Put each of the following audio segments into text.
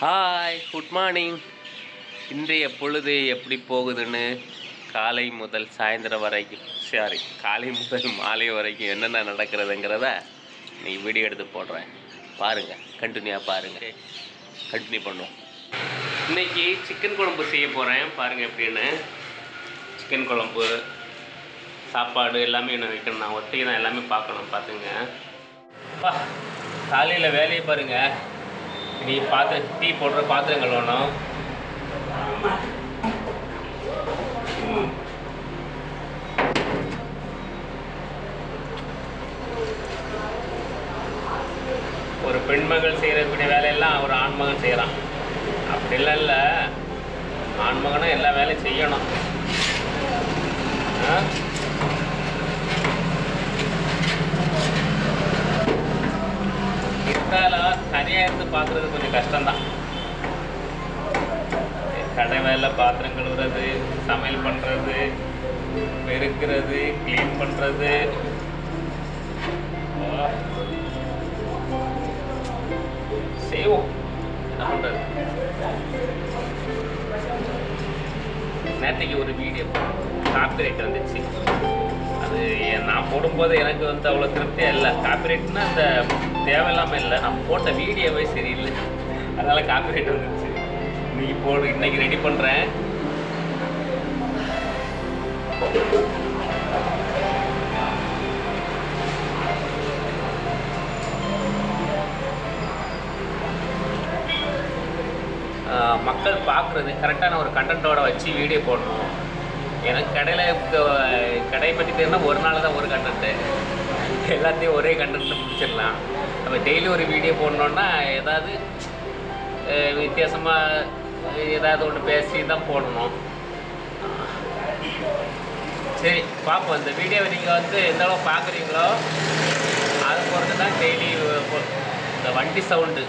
Hi good morning இன்றைய பொழுது எப்படி போகுதுன்னு காலை முதல் சாயந்தரம் வரைக்கும் சாரி காலை முதல் மாலை வரைக்கும் என்னென்ன நடக்கிறதுங்கிறத நீ வீடியோ எடுத்து போடுறேன். பாருங்கள் கண்டினியூவாக பாருங்கள் கண்டினியூ பண்ணுவோம். இன்னைக்கு சிக்கன் குழம்பு செய்ய போகிறேன் பாருங்கள் எப்படின்னு. சிக்கன் குழம்பு சாப்பாடு எல்லாமே என்ன வைக்கணும்? நான் ஒத்தையை தான் எல்லாமே பார்க்கணும் பார்த்துங்க. காலையில் வேலையை பாருங்கள் நீ பாத்திர டீ போடுற பாத்திரம் கழுவணும் ஒரு பெண்மகள் செய்கிறக்கூடிய வேலையெல்லாம் ஒரு ஆண்மகன் செய்கிறான் அப்படிலாம் இல்லை. ஆண்மகனும் எல்லா வேலையும் செய்யணும். ஆ? இருந்தாலும் தனியாக இருந்து பார்க்குறது கொஞ்சம் கஷ்டம்தான். கடை வேலை பாத்திரம் கழுவுறது சமையல் பண்ணுறது பெருக்கிறது க்ளீன் பண்ணுறது செய்வோம். என்ன பண்ணுறது நேற்றுக்கு ஒரு வீடியோ காப்பிரைட் வந்துச்சு. அது நான் போடும்போது எனக்கு வந்து அவ்வளோ திருப்தியாக இல்லை. காப்பிரைட்னா அந்த தேவையில்லாமல் இல்லை. நான் போட்ட வீடியோவே சரியில்லை. அதனால காப்பிரைட் வந்துருச்சு. நீ போடு. இன்னைக்கு ரெடி பண்ணுறேன் மக்கள் பார்க்குறது கரெக்டான ஒரு கண்டென்ட்டோட வச்சு வீடியோ போடணும். எனக்கு கடையில் கடையை பற்றி தெரியும்னா ஒரு நாள் தான் ஒரு கண்டென்ட்டு எல்லாத்தையும் ஒரே கண்டென்ட்டில் முடிச்சிடலாம். நம்ம டெய்லி ஒரு வீடியோ போடணுன்னா ஏதாவது வித்தியாசமாக ஏதாவது ஒன்று பேசி தான் போடணும். சரி பார்ப்போம் இந்த வீடியோவை நீங்கள் வந்து எந்த அளவு பார்க்குறீங்களோ அது பொறுத்து தான் டெய்லி இந்த வண்டி சவுண்டு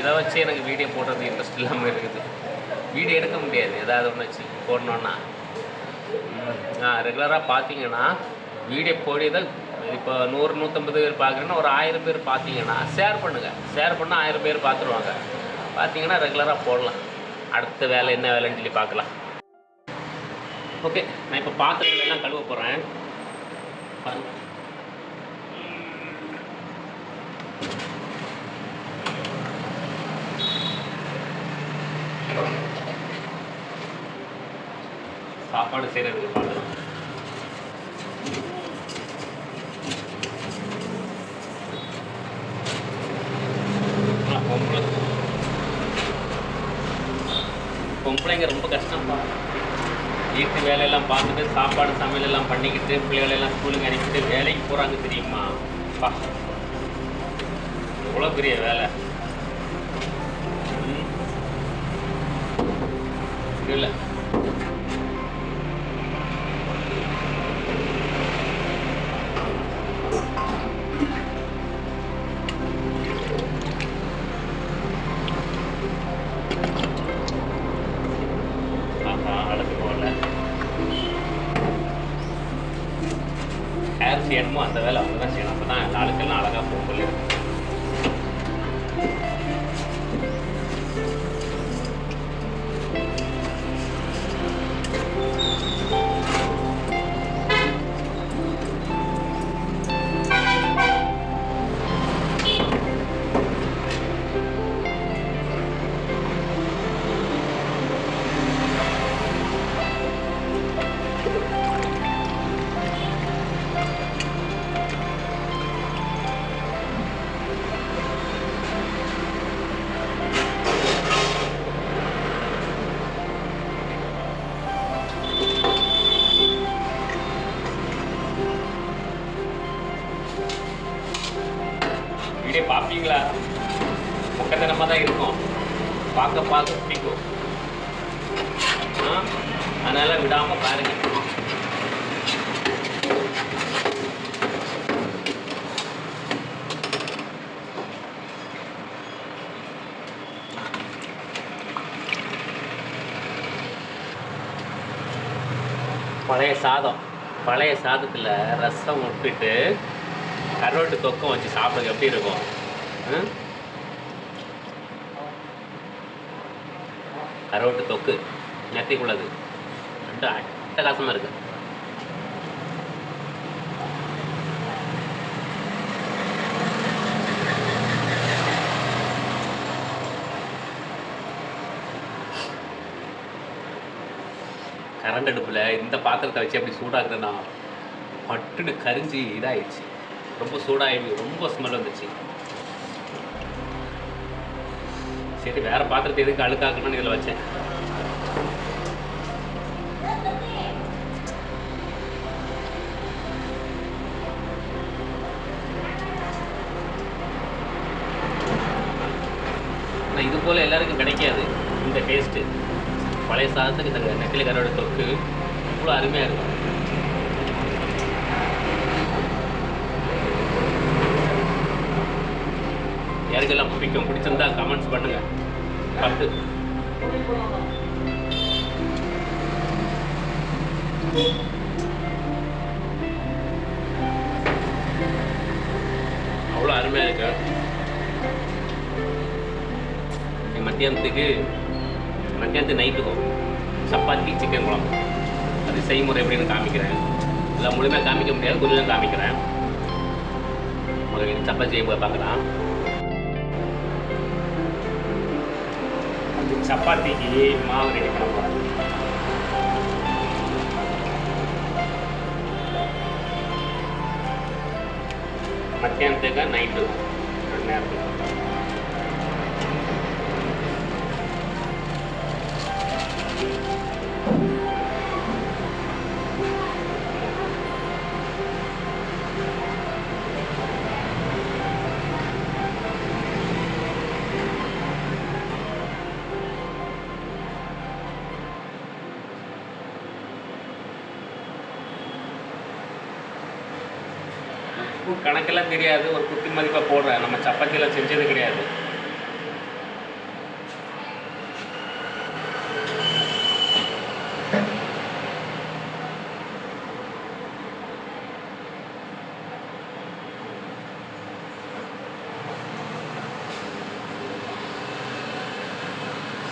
இதை வச்சு எனக்கு வீடியோ போடுறது இன்ட்ரெஸ்ட் இல்லாமல் இருக்குது. வீடியோ எடுக்க முடியாது. ஏதாவது ஒன்று வச்சு போடணுன்னா ரெகுலராக பார்த்தீங்கன்னா வீடியோ போடியதை இப்போ நூறு நூற்றம்பது பேர் பார்க்குறீங்கன்னா ஒரு ஆயிரம் பேர் பார்த்தீங்கன்னா ஷேர் பண்ணுங்கள் ஷேர் பண்ணால் ஆயிரம் பேர் பார்த்துருவாங்க. பார்த்தீங்கன்னா ரெகுலராக போடலாம். அடுத்த வேலை என்ன வேலைன்னு சொல்லி பார்க்கலாம். ஓகே நான் இப்போ பாத்திரங்கள் எல்லாம் கழுவ போகிறேன் சாப்பாடு செய்கிறதுக்கு பார்க்கலாம் பிள்ளைங்க ரொம்ப கஷ்டம்ப்பா. வீட்டு வேலையெல்லாம் பார்த்துட்டு சாப்பாடு சமையல் எல்லாம் பண்ணிக்கிட்டு பிள்ளைகளெல்லாம் ஸ்கூலுக்கு அனுப்பிட்டு வேலைக்கு போகிறாங்க தெரியுமா? பா. எவ்வளோ பெரிய வேலை. இல்லை. ஹேர் செய்யணுமோ அந்த வேலை அவங்க வீடியோ பார்ப்பீங்களா? பக்கத்தனமாக தான் இருக்கும். பார்க்க பார்க்க பிடிக்கும். அதனால் விடாமல் பாருங்க. பழைய சாதம். பழைய சாதத்தில் ரசம் விட்டுட்டு கரோட்டு தொக்கம் வச்சு சாப்பிட்றது எப்படி இருக்கும்? ம்? கருவாட்டு தொக்கு நெத்திக்குள்ளது. ரெண்டு அட்டகாசமாக இருக்கு. கரண்ட் அடுப்பில் இந்த பாத்திரத்தை வச்சு அப்படி சூடாக்குறேன்னா பட்டுன்னு கரிஞ்சு இதாயிடுச்சு. ரொம்ப சூடாகி ரொம்ப ஸ்மெல் வந்துச்சு. சரி வேற பாத்திரத்தை எதுக்கு அழுக்காக்கணும்னு இதில் வச்சேன். ஆனால் இது போல் எல்லாருக்கும் கிடைக்காது இந்த டேஸ்ட்டு பழைய சாதத்துக்கு இந்த நெத்திலி கரோட தொக்கு. இவ்வளோ அருமையாக இருக்கும். இதெல்லாம் பிடிக்கும் பிடிச்சிருந்தா கமெண்ட்ஸ் பண்ணுங்க. பத்து. அவ்வளோ அருமையாக இருக்கு. என் மத்தியானத்துக்கு மத்தியானத்து நைட்டுக்கும் சப்பாத்தி சிக்கன் குழம்பு. அது செய்முறை எப்படின்னு காமிக்கிறேன். இல்லை முழுமையாக காமிக்க முடியாது கொஞ்சம் காமிக்கிறேன். முதல்ல சப்பாத்தி செய்ய போய் பார்க்கலாம். சப்பாத்திக்கு மாவு ரெடி பண்ண போகிறேன் மத்தியானத்துக்கு நைட்டு ரெண்டு உப்பு கணக்கெல்லாம் தெரியாது ஒரு குத்தி மதிப்பாக போடுறேன். நம்ம சப்பாத்தியெல்லாம் செஞ்சது கிடையாது.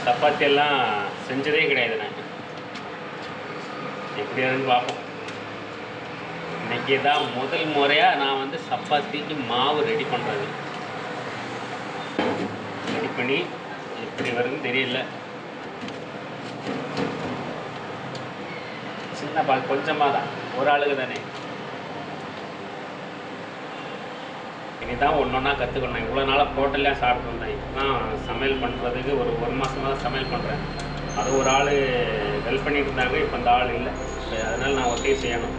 சப்பாத்தி எல்லாம் செஞ்சதே கிடையாது நான் எப்படி இருக்குன்னு பார்ப்போம். இன்னைக்கு தான் முதல் முறையாக நான் வந்து சப்பாத்திக்கு மாவு ரெடி பண்ணுறது ரெடி பண்ணி எப்படி வருதுன்னு தெரியல. சின்ன பா கொஞ்சமாக தான். ஒரு ஆளுக்கு தானே. இனி தான் ஒன்று ஒன்றா கற்றுக்கணும் இவ்வளோ நாளாக ஹோட்டல்லே சாப்பிட்டு நான் சமையல் பண்ணுறதுக்கு ஒரு ஒரு மாதமாக தான் சமையல் பண்ணுறேன் அது ஒரு ஆள் ஹெல்ப் பண்ணிட்டு இருந்தாங்க. இப்போ அந்த ஆள் இல்லை. அதனால் நான் ஒட்டே செய்யணும்.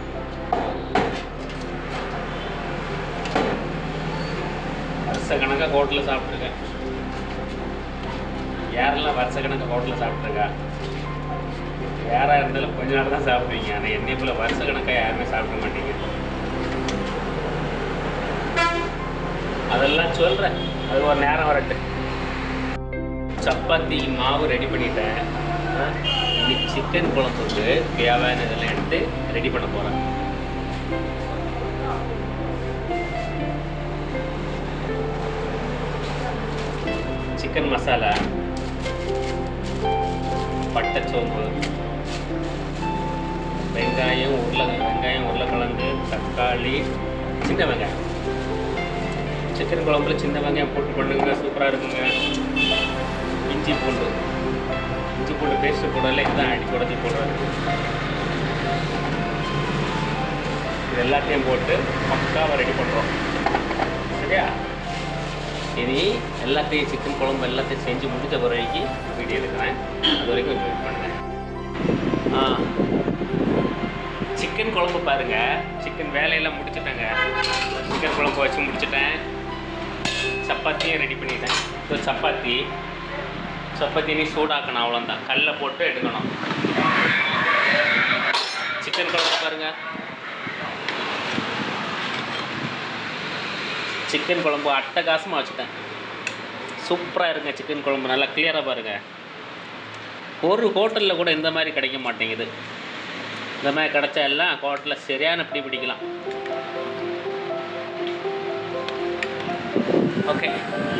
வருஷ கணக்காக ஹோட்டலில் சாப்பிட்ருக்கேன் யாரெல்லாம் வருஷ கணக்காக ஹோட்டலில் சாப்பிட்ருக்கா யாராக இருந்தாலும் கொஞ்ச நேரம் தான் சாப்பிடுவீங்க. ஆனால் என்னை போல் வருஷ கணக்காக யாருமே சாப்பிட மாட்டீங்க. அதெல்லாம் சொல்கிறேன் அது ஒரு நேரம் வரட்டு. சப்பாத்தி மாவு ரெடி பண்ணிட்டேன். இன்னைக்கு சிக்கன் குழம்புக்கு தேவையான இதெல்லாம் எடுத்து ரெடி பண்ண போகிறேன் சிக்கன் மசாலா பட்டை சோம்பு வெங்காயம் உருளை வெங்காயம் உருளைக்கிழங்கு தக்காளி சின்ன வெங்காயம். சிக்கன் குழம்புல சின்ன வெங்காயம் போட்டு பண்ணுங்க சூப்பராக இருக்குங்க. இஞ்சி பூண்டு. இஞ்சி பூண்டு பேஸ்ட்டு போடல இதுதான் அடி உடச்சி போடுறது இது எல்லாத்தையும் போட்டு பக்காவை ரெடி பண்ணுறோம் சரியா? சரி எல்லாத்தையும் சிக்கன் குழம்பு எல்லாத்தையும் செஞ்சு முடித்த பிறகு வீடியோ எடுக்கிறேன். அது வரைக்கும் கொஞ்சம் வெயிட் பண்ணுறேன் ஆ. சிக்கன் குழம்பு பாருங்கள் சிக்கன் வேலையெல்லாம் முடிச்சுட்டேங்க. சிக்கன் குழம்பு வச்சு முடிச்சுட்டேன். சப்பாத்தியும் ரெடி பண்ணிட்டேன். ஸோ சப்பாத்தி. சப்பாத்தி நீ சூடாக்கணும் அவ்வளோந்தான் கல்லை போட்டு எடுக்கணும். சிக்கன் குழம்பு பாருங்கள் சிக்கன் குழம்பு அட்டகாசமாக வச்சுட்டேன். சூப்பராக இருங்க சிக்கன் குழம்பு நல்லா கிளியராக பாருங்கள் ஒரு ஹோட்டலில் கூட இந்த மாதிரி கிடைக்க மாட்டேங்குது. இந்த மாதிரி கிடைச்சா எல்லாம் ஹோட்டலில் சரியான பிடி பிடிக்கலாம். ஓகே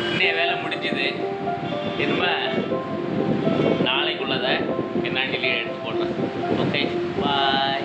இன்னைய வேலை முடிஞ்சுது. இனிமேல் நாளைக்குள்ளதை எடுத்து போடுறேன். Okay bye